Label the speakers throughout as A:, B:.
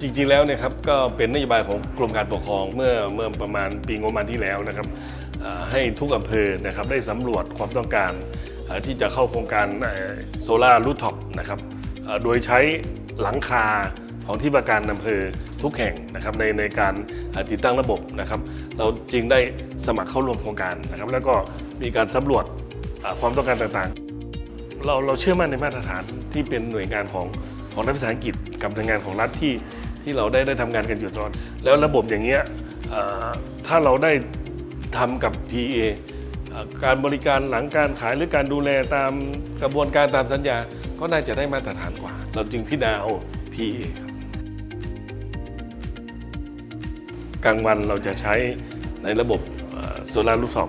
A: จริงๆแล้วเนี่ยครับก็เป็นนโยบายของกรมการปกครองเมื่อเมื่อประมาณปีงบประมาณที่แล้วนะครับให้ทุกอำเภอนะครับได้สำรวจความต้องการที่จะเข้าโครงการโซลารูทท็อปนะครับโดยใช้หลังคาของที่ประการอำเภอทุกแห่งนะครับในในการติดตั้งระบบนะครับ เราจึงได้สมัครเข้าร่วมโครงการนะครับ แล้วก็มีการสำรวจความต้องการต่างๆ เราเราเชื่อมั่นในมาตรฐานที่เป็นหน่วยงานของของรัฐวิสาหกิจกับหน่วยงานของรัฐที่ที่เราได้ได้ทำงานกันอยู่ตลอดแล้วระบบอย่างเงี้ยถ้าเราได้ทำกับ PA เอการบริการหลังการขายหรือการดูแลตามกระบวนการตามสัญญา ก็น่าจะได้มาตรฐานกว่า เราจึงพิจารณาเอา PA ครับกลางวันเราจะใช้ในระบบโซลารูฟท็อป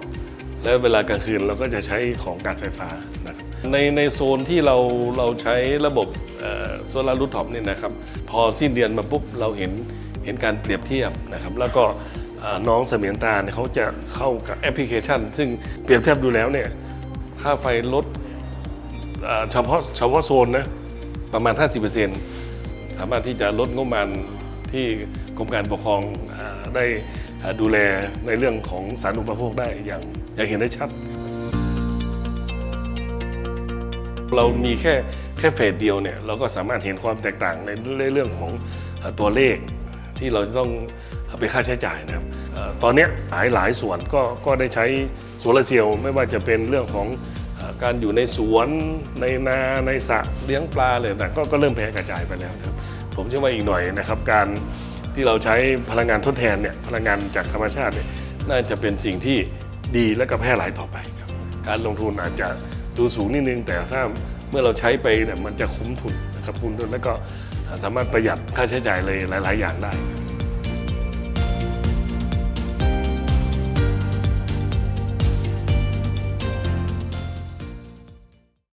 A: และเวลากลางคืนเราก็จะใช้ของการไฟฟ้านะครับในในโซนที่เราเราใช้ระบบโซลารูท็อปเนี่ยนะครับ พอสิ้นเดือนมาปุ๊บเราเห็นเห็นการเปรียบเทียบนะครับ แล้วก็น้องเสมียนตาเนี่ยเขาจะเข้ากับแอปพลิเคชัน ซึ่งเปรียบเทียบดูแล้วเนี่ยค่าไฟลดเฉพาะเฉพาะโซนนะประมาณ 50%สามารถที่จะลดงบประมาณที่กรมการปกครองอได้ดูแลในเรื่องของสารณูปโภคได้อย่างอย่างเห็นได้ชัด เรามีแค่แค่เฟสเดียวเนี่ยเราก็สามารถเห็นความแตกต่างในเรื่องของตัวเลขที่เราจะต้องเอาไปค่าใช้จ่ายนะครับตอนนี้หลายหลายส่วนก็ก็ได้ใช้โซลาร์เซลล์ไม่ว่าจะเป็นเรื่องของการอยู่ในสวนในนาในสระเลี้ยงปลาเลยแต่างๆก็ก็เริ่มแพร่กระจายไปแล้วนะครับ ผมเชื่อว่าอีกหน่อยนะครับการ ที่เราใช้พลังงานทดแทนเนี่ยพลังงานจากธรรมชาติเนี่ยน่าจะเป็นสิ่งที่ดีและก็แพร่หลายต่อไปครับการลงทุนอาจจะดูสูงนิดนึง แต่ถ้าเมื่อเราใช้ไปเนี่ยมันจะคุ้มทุนนะครับคุ้มทุนแล้วก็สามารถประหยัดค่าใช้จ่ายเลยหลาย ๆ อย่างได้